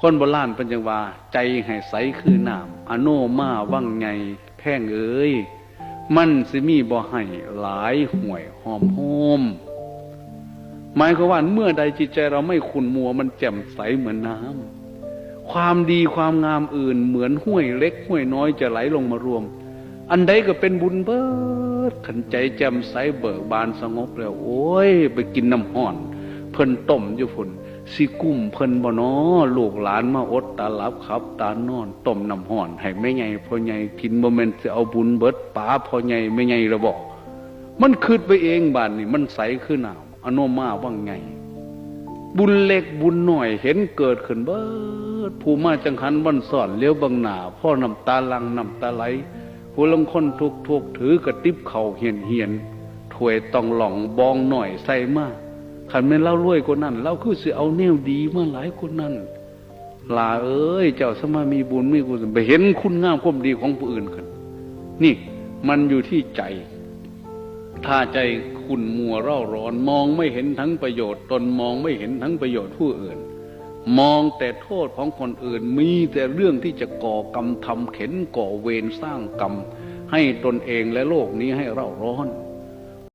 คนโบราณเป็นจังว่า ใจให้ใสคือน้ำอโนมาว่างไงแพ่งเอ้ยมันสิมีบ่ให้หลายห่วยหอมโฮมหมายความว่าเมื่อใดจิตใจเราไม่ขุนมัวมันแจ่มใสเหมือนน้ำความดีความงามอื่นเหมือนห้วยเล็กห้วยน้อยจะไหลลงมารวม อันใดก็เป็นบุญเบิดขันใจแจ่มใสเบิกบานสงบแล้ว โอ้ย ไปกินน้ำห่อน เพิ่นต้มอยู่ฝุ่นสิกุ้มเพิ่นบ่นอลูกหลานมาอดตาลับขับ ตานอนต้มน้ำห่อน ให้แม่ใหญ่พ่อใหญ่กินบ่แม่นสิเอาบุญเบิดป๋าพ่อใหญ่แม่ใหญ่ระบอกมันคืดไปเองบ้านนี่มันใสขึ้นหนาวอโนมาว่างไง บุญเล็กบุญหน่อยเห็นเกิดขึ้นเบิดผู้มาจังหันวันสอนเลี้ยวบังหนาพ่อน้ำตาลังน้ำตาไหลผู้ลังคนทุกทุกถือกระติบเข่าเหียนเหียนถวยต้องหล่องบองหน่อยใส่มาก ขันแม่นเล่ารวยกว่านั้นเราคือสิเอาแนวดีมาหลายคนนั้นลาเอ้ย เจ้าสมามีบุญมีกุศลไปเห็นคุณงามความดีของผู้อื่นขึ้นนี่มันอยู่ที่ใจ ถ้าใจขุ่นมัวเร่าร้อน มองไม่เห็นทั้งประโยชน์ ตนมองไม่เห็นทั้งประโยชน์ผู้อื่น มองแต่โทษของคนอื่นมีแต่เรื่องที่จะก่อกรรมทำเข็นก่อเวรสร้างกรรมให้ตนเองและโลกนี้ให้เร่าร้อน